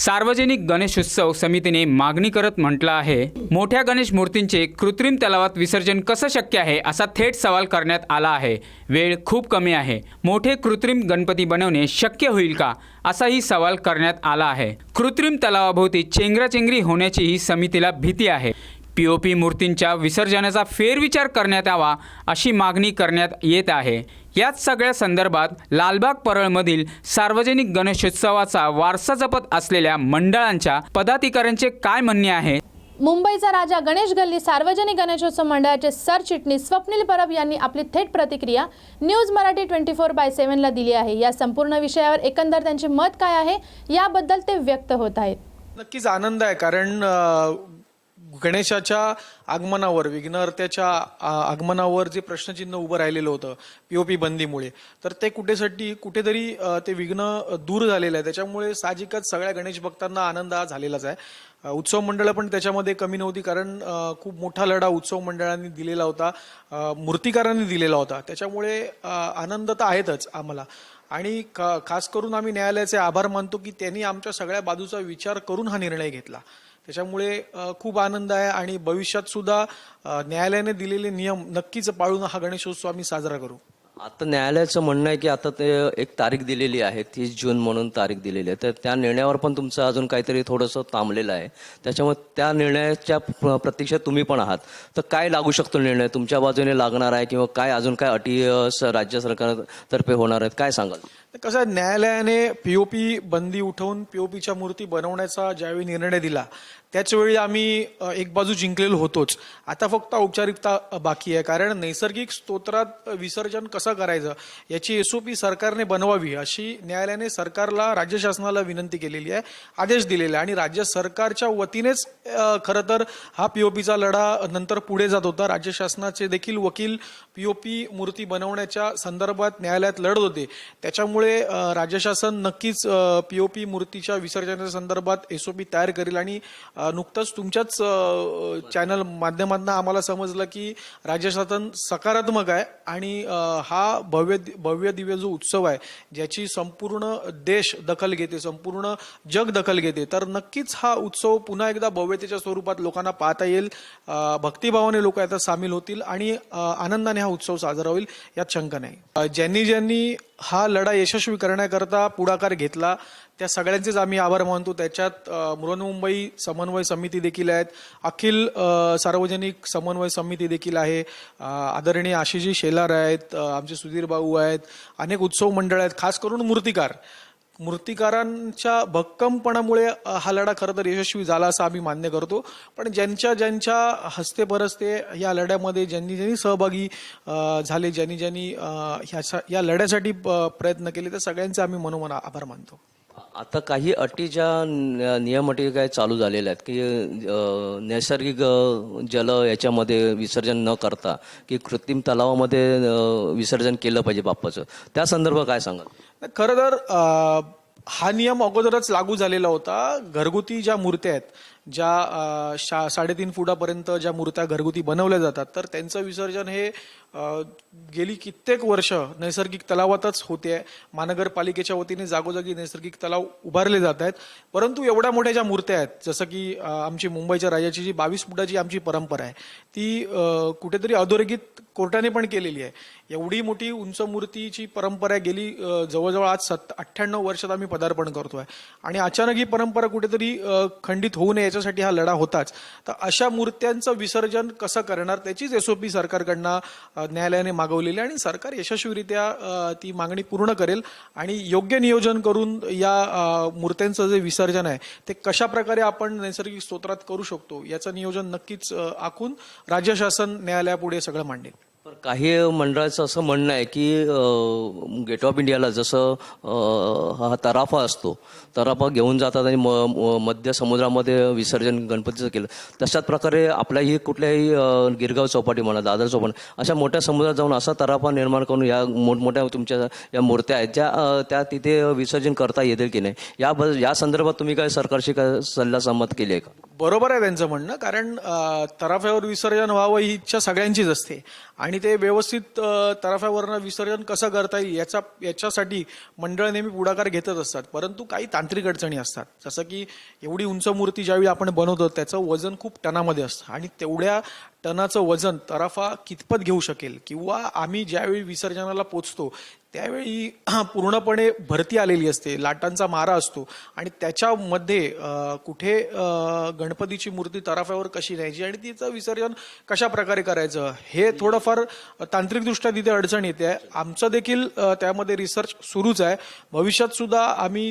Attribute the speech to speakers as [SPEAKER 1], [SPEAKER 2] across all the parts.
[SPEAKER 1] सार्वजनिक गणेशोत्सव समितीने मागणी करत म्हटलं आहे मोठ्या गणेश मूर्तींचे कृत्रिम तलावात विसर्जन कसं शक्य आहे? असा थेट सवाल करण्यात आला आहे. वेळ खूप कमी आहे. मोठे कृत्रिम गणपती बनवणे शक्य होईल का? असाही सवाल करण्यात आला आहे. कृत्रिम तलावाभोवती चेंगराचेंगरी होण्याची ही समितीला भीती आहे. पी ओ पी मूर्तींच्या विसर्जनाचा फेरविचार करण्यात यावा अशी मागणी करण्यात येत आहे. याच सगळ्या संदर्भात लालबाग परळमधील सार्वजनिक गणेशोत्सवाचा वारसा जपत असलेल्या मंडळांच्या पदाधिकाऱ्यांचे काय म्हणणे आहे?
[SPEAKER 2] मुंबईचा राजा गणेश गल्ली सार्वजनिक गणेशोत्सव मंडळाचे सरचिटणीस स्वप्नील परब यांनी आपली थेट प्रतिक्रिया news Marathi twenty four by सेव्हनला दिली आहे. या संपूर्ण विषयावर एकंदर त्यांचे मत काय आहे याबद्दल ते व्यक्त होत आहेत.
[SPEAKER 3] नक्कीच आनंद आहे कारण गणेशाच्या आगमनावर विघ्नहर्त्याच्या आगमनावर जे प्रश्नचिन्ह उभं राहिलेलं होतं पीओपी बंदीमुळे तर ते कुठेसाठी कुठेतरी ते विघ्न दूर झालेलं आहे. त्याच्यामुळे साहजिकच सगळ्या गणेश भक्तांना आनंद हा झालेलाच आहे. उत्सव मंडळं पण त्याच्यामध्ये कमी नव्हती कारण खूप मोठा लढा उत्सव मंडळांनी दिलेला होता मूर्तिकारांनी दिलेला होता. त्याच्यामुळे आनंद तर आहेतच आम्हाला. आणि क खास करून आम्ही न्यायालयाचे आभार मानतो की त्यांनी आमच्या सगळ्या बाजूचा विचार करून हा निर्णय घेतला. त्याच्यामुळे खूप आनंद आहे आणि भविष्यात सुद्धा न्यायालयाने दिलेले नियम नक्कीच पाळून हा गणेशोत्सव आम्ही साजरा करू.
[SPEAKER 4] आता न्यायालयाचं म्हणणं आहे की आता ते एक तारीख दिलेली आहे तीस जून म्हणून तारीख दिलेली आहे. तर त्या निर्णयावर पण तुमचं अजून काहीतरी थोडंसं थांबलेलं आहे. त्याच्यामुळे त्या निर्णयाच्या प्र- प्रतीक्षेत तुम्ही पण आहात. तर काय लागू शकतो निर्णय? तुमच्या बाजूने लागणार आहे किंवा काय अजून काय अटी राज्य सरकारतर्फे होणार आहेत? काय सांगाल?
[SPEAKER 3] कसं आहे, न्यायालयाने पीओपी बंदी उठवून पीओपीच्या मूर्ती बनवण्याचा ज्यावेळी निर्णय दिला त्याचवेळी आम्ही एक बाजू जिंकलेलो होतोच. आता फक्त औपचारिकता बाकी आहे. कारण नैसर्गिक स्तोत्रात विसर्जन कसं करायचं याची एसओपी सरकारने बनवावी अशी न्यायालयाने सरकारला राज्य शासनाला विनंती केलेली आहे आदेश दिलेला आहे. आणि राज्य सरकारच्या वतीनेच खरं तर हा पीओपीचा लढा नंतर पुढे जात होता. राज्य शासनाचे देखील वकील पीओपी मूर्ती बनवण्याच्या संदर्भात न्यायालयात लढत होते. त्याच्यामुळे त्यामुळे राज्य शासन नक्कीच पी मूर्तीच्या विसर्जनाच्या संदर्भात एसओपी तयार करेल आणि नुकतंच तुमच्याच चॅनल माध्यमातून आम्हाला समजलं की राज्य शासन सकारात्मक आहे आणि हा भव्य भव्य दिव्य जो उत्सव आहे ज्याची संपूर्ण देश दखल घेते संपूर्ण जग दखल घेते तर नक्कीच हा उत्सव पुन्हा एकदा भव्यतेच्या स्वरूपात लोकांना पाहता येईल. भक्तिभावाने लोक यात सामील होतील आणि आनंदाने हा उत्सव साजरा होईल यात शंका नाही. ज्यांनी ज्यांनी हा लढा यशस्वी करण्याकरता पुढाकार घेतला. त्या सगळ्यांचेच आम्ही आभार मानतो. त्याच्यात मुंबई समन्वय समिती देखील आहेत. अखिल सार्वजनिक समन्वय समिती देखील आहे. आदरणीय आशिषजी शेलार आहेत आमचे सुधीर भाऊ आहेत. अनेक उत्सव मंडळ आहेत खास करून मूर्तिकार. मूर्तिकारांच्या भक्कमपणामुळे हा लढा खरं तर यशस्वी झाला असं आम्ही मान्य करतो. पण ज्यांच्या ज्यांच्या हस्ते परस्ते या लढ्यामध्ये ज्यांनी ज्यांनी सहभागी झाले ज्यांनी ज्यांनी ह्या या लढ्यासाठी प- प्रयत्न केले त्या सगळ्यांचे आम्ही मनोमन आभार मानतो.
[SPEAKER 4] आता काही अटी ज्या नियम अटी काय चालू झालेल्या आहेत की नैसर्गिक जल याच्यामध्ये विसर्जन न करता की कृत्रिम तलावामध्ये विसर्जन केलं पाहिजे बाप्पाचं त्या संदर्भात काय सांगाल?
[SPEAKER 3] खरं तर हा नियम अगोदरच लागू झालेला होता. घरगुती ज्या मूर्त्या आहेत ज्या शा साडेतीन फुटापर्यंत ज्या मूर्त्या घरगुती बनवल्या जातात तर त्यांचं विसर्जन हे गेली कित्येक वर्ष नैसर्गिक तलावातच होते. महानगरपालिकेच्या वतीने जागोजागी नैसर्गिक तलाव उभारले जात आहेत. परंतु एवढ्या मोठ्या ज्या मूर्त्या आहेत जसं की आमची मुंबईच्या राजाची जी बावीस फुटाची आमची परंपरा आहे ती कुठेतरी अधोरेखित कोर्टाने पण केलेली आहे. एवढी मोठी उंच मूर्तीची परंपरा गेली जवळजवळ आज सत् अठ्ठ्याण्णव वर्षात आम्ही पदार्पण करतोय. आणि अचानक ही परंपरा कुठेतरी खंडित होऊ नये याच्यासाठी हा लढा होताच. तर अशा मूर्त्यांचं विसर्जन कसं करणार त्याचीच एसओपी सरकारकडनं न्यायालयाने मागवलेली आहे. आणि सरकार यशस्वीरित्या ती मागणी पूर्ण करेल आणि योग्य नियोजन करून या मूर्त्यांचं जे विसर्जन आहे ते कशा प्रकारे आपण नैसर्गिक स्तोत्रात करू शकतो याचं नियोजन नक्कीच आखून राज्य शासन न्यायालयापुढे सगळं मांडेल.
[SPEAKER 4] काही मंडळाचं असं म्हणणं आहे की गेट ऑफ इंडियाला जसं हा तराफा असतो तराफा घेऊन जातात आणि म- म- मध्य समुद्रामध्ये विसर्जन गणपतीचं केलं. तशाच प्रकारे आपल्याही कुठल्याही गिरगाव चौपाटी म्हणा दादर चौपाटी अशा मोठ्या समुद्रात जाऊन असा तराफा निर्माण करून या मोठमोठ्या तुमच्या या मूर्त्या आहेत ज्या त्या तिथे विसर्जन करता येतील की नाही? या या संदर्भात तुम्ही काय सरकारशी काय सल्ला संमत केली आहे का?
[SPEAKER 3] बरोबर आहे त्यांचं म्हणणं कारण तराफ्यावर विसर्जन व्हावं ही इच्छा सगळ्यांचीच असते. आणि ते व्यवस्थित अ, तराफ्यावरनं विसर्जन कसं करता येईल याचा याच्यासाठी मंडळ नेहमी पुढाकार घेतच असतात. परंतु काही तांत्रिक अडचणी असतात. जसं की एवढी उंच मूर्ती ज्यावेळी आपण बनवतो त्याचं वजन खूप टनामध्ये असतं. आणि तेवढ्या टनाचं वजन तराफा कितपत घेऊ शकेल? किंवा आम्ही ज्यावेळी विसर्जनाला पोचतो त्यावेळी पूर्णपणे भरती आलेली असते लाटांचा मारा असतो. आणि त्याच्यामध्ये कुठे गणपतीची मूर्ती तराफ्यावर कशी न्यायची आणि तिचं विसर्जन कशा प्रकारे करायचं हे थोडंफार तांत्रिकदृष्ट्या तिथे अडचण येते. आमचं देखील त्यामध्ये रिसर्च सुरूच आहे. भविष्यात सुद्धा आम्ही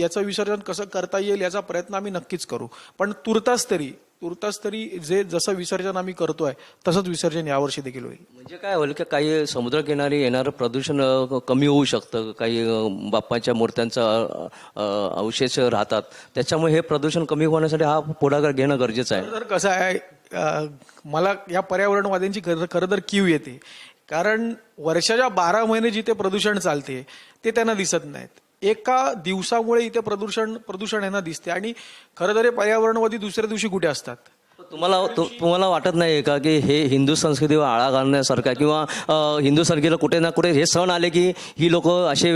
[SPEAKER 3] याचं विसर्जन कसं करता येईल याचा प्रयत्न आम्ही नक्कीच करू. पण तुर्तास तरी तुर्तास तरी जे जसं विसर्जन आम्ही करतोय तसंच विसर्जन यावर्षी देखील होईल.
[SPEAKER 4] म्हणजे काय होईल की काही समुद्रकिनारी येणारं प्रदूषण कमी होऊ शकतं. काही बाप्पाच्या मूर्त्यांचा अवशेष राहतात. त्याच्यामुळे हे प्रदूषण कमी होण्यासाठी हा पुढाकार घेणं गरजेचं आहे.
[SPEAKER 3] तर कसं आहे मला या पर्यावरणवाद्यांची खरं खरं तर कीव येते. कारण वर्षाच्या बारा महिने जिथे प्रदूषण चालते ते त्यांना दिसत नाहीत. एका दिवसामुळे इथे प्रदूषण प्रदूषण यांना दिसते. आणि खरं तर हे पर्यावरणवादी दुसऱ्या दिवशी कुठे असतात?
[SPEAKER 4] तुम्हाला तुम्हाला वाटत नाही का की हे हिंदू संस्कृतीवर आळा घालण्यासारखा किंवा हिंदू संस्कृतीला कुठे ना कुठे हे सण आले की ही लोक असे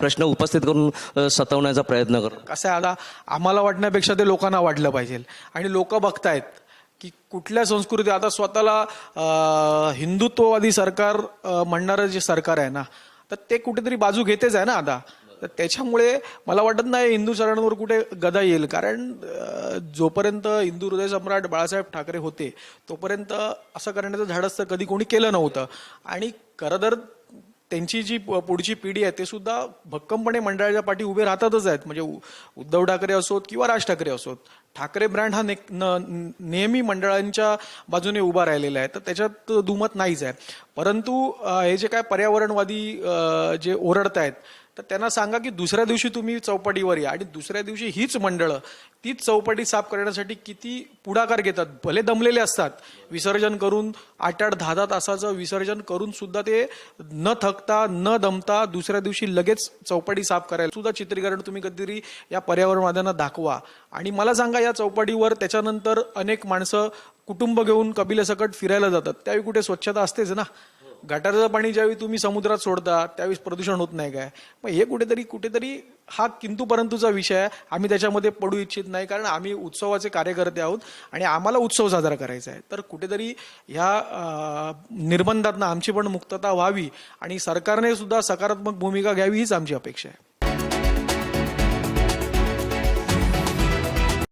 [SPEAKER 4] प्रश्न उपस्थित करून सतवण्याचा प्रयत्न करतात?
[SPEAKER 3] कसं आहे आता आम्हाला वाटण्यापेक्षा ते लोकांना वाटलं पाहिजे. आणि लोक बघतायत की कुठल्या संस्कृती आता स्वतःला हिंदुत्ववादी सरकार म्हणणारं जे सरकार आहे ना तर ते कुठेतरी बाजू घेतेच आहे ना आता. तर त्याच्यामुळे मला वाटत नाही हिंदू चरणांवर कुठे गदा येईल. कारण जोपर्यंत हिंदू हृदय सम्राट बाळासाहेब ठाकरे होते तोपर्यंत असं करण्याचं धाडस तर कधी कोणी केलं नव्हतं. आणि खरं तर त्यांची जी प- पुढची पिढी आहे ते सुद्धा भक्कमपणे मंडळाच्या पाठी उभे राहतातच आहेत. म्हणजे उ- उद्धव ठाकरे असोत किंवा राज ठाकरे असोत ठाकरे ब्रँड हा ने, न- नेहमी मंडळांच्या बाजूने उभा राहिलेला आहे. तर त्याच्यात दुमत नाहीच आहे. परंतु हे जे काय पर्यावरणवादी जे ओरडत आहेत तर त्यांना सांगा की दुसऱ्या दिवशी तुम्ही चौपाटीवर या. आणि दुसऱ्या दिवशी हीच मंडळं तीच चौपाटी साफ करण्यासाठी किती पुढाकार घेतात. भले दमलेले असतात. विसर्जन करून आठ आठ दहा दहा तासाचं विसर्जन करून सुद्धा ते न थकता न दमता दुसऱ्या दिवशी लगेच चौपाटी साफ करायला सुद्धा चित्रीकरण तुम्ही कधीतरी या पर्यावरणवाद्यांना दाखवा. आणि मला सांगा या चौपाटीवर त्याच्यानंतर अनेक माणसं कुटुंब घेऊन कबिलेसकट फिरायला जातात. त्यावेळी कुठे स्वच्छता असतेच ना. गटाराचं पाणी ज्यावेळी तुम्ही समुद्रात सोडता त्यावेळेस प्रदूषण होत नाही काय? मग हे कुठेतरी कुठेतरी हा किंतु परंतुचा विषय आहे. आम्ही त्याच्यामध्ये पडू इच्छित नाही कारण आम्ही उत्सवाचे कार्यकर्ते आहोत आणि आम्हाला उत्सव साजरा करायचा आहे. तर कुठेतरी ह्या निर्बंधातनं आमची पण मुक्तता व्हावी आणि सरकारने सुद्धा सकारात्मक भूमिका घ्यावी हीच आमची अपेक्षा आहे.